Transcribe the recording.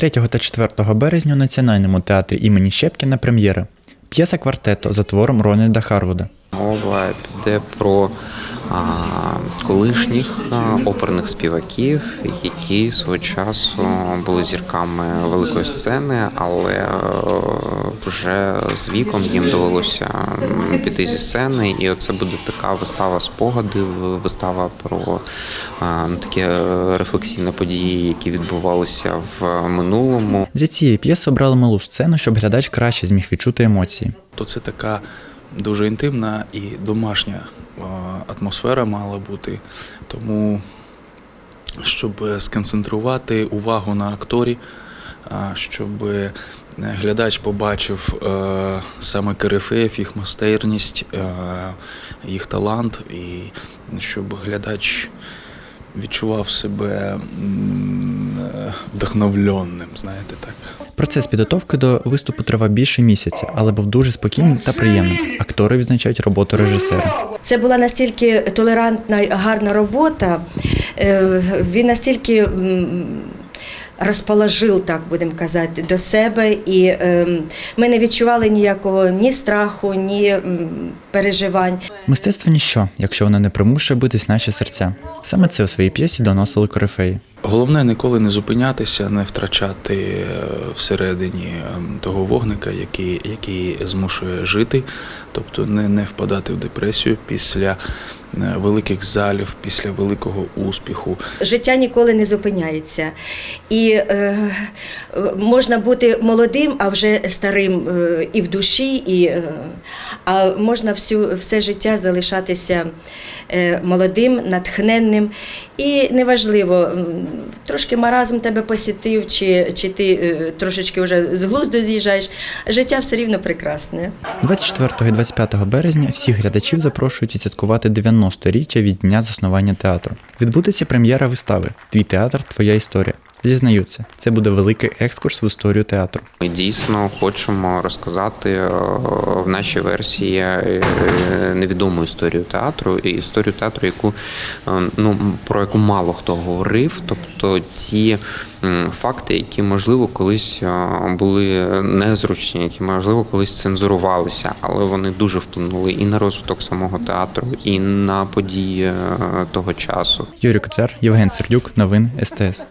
3 та 4 березня у Національному театрі імені Щепкіна прем'єра. П'єса квартету за твором Рональда Харвуда. Мова піде про а, колишніх оперних співаків, які свого часу були зірками великої сцени, але е, вже з віком їм довелося піти зі сцени. І оце буде така вистава спогадів, вистава про а, ну, такі е, рефлексійні події, які відбувалися в минулому. Для цієї п'єси обрали малу сцену, щоб глядач краще зміг відчути емоції. то це така дуже інтимна і домашня атмосфера мала бути. Тому, щоб сконцентрувати увагу на акторі, щоб е, глядач побачив е, саме корифеїв, їх майстерність, е, їх талант, і щоб глядач відчував себе вдохновленним, знаєте так. Процес підготовки до виступу тривав більше місяця, але був дуже спокійним та приємним. Актори відзначають роботу режисера. Це була настільки толерантна гарна робота. е, Він настільки розположив, так будемо казати, до себе, і ем, ми не відчували ніякого ні страху, ні переживань. Мистецтво ніщо, якщо воно не примушує битись наші серця. Саме це у своїй п'єсі доносили корифеї. Головне ніколи не зупинятися, не втрачати е, всередині ем, того вогника, який, який змушує жити, тобто не, не впадати в депресію після великих залів, після великого успіху. Життя ніколи не зупиняється. І е, можна бути молодим, а вже старим е, і в душі, і, е, а можна всю, все життя залишатися е, молодим, натхненним. І неважливо, трошки маразм тебе посітив, чи, чи ти е, трошечки вже з глузду з'їжджаєш. Життя все рівно прекрасне. 24 і 25 березня всіх глядачів запрошують відсвяткувати 90-річчя від дня заснування театру. Відбудеться прем'єра вистави Твій театр, твоя історія. Зізнаються, це буде великий екскурс в історію театру. Ми дійсно хочемо розказати е, в нашій версії е, невідому історію театру і історію театру, яку е, ну про яку мало хто говорив. Тобто ті факти, які можливо колись були незручні, які можливо колись цензурувалися, але вони дуже вплинули і на розвиток самого театру, і на події того часу. Юрій Котляр, Євген Сердюк, новин СТС.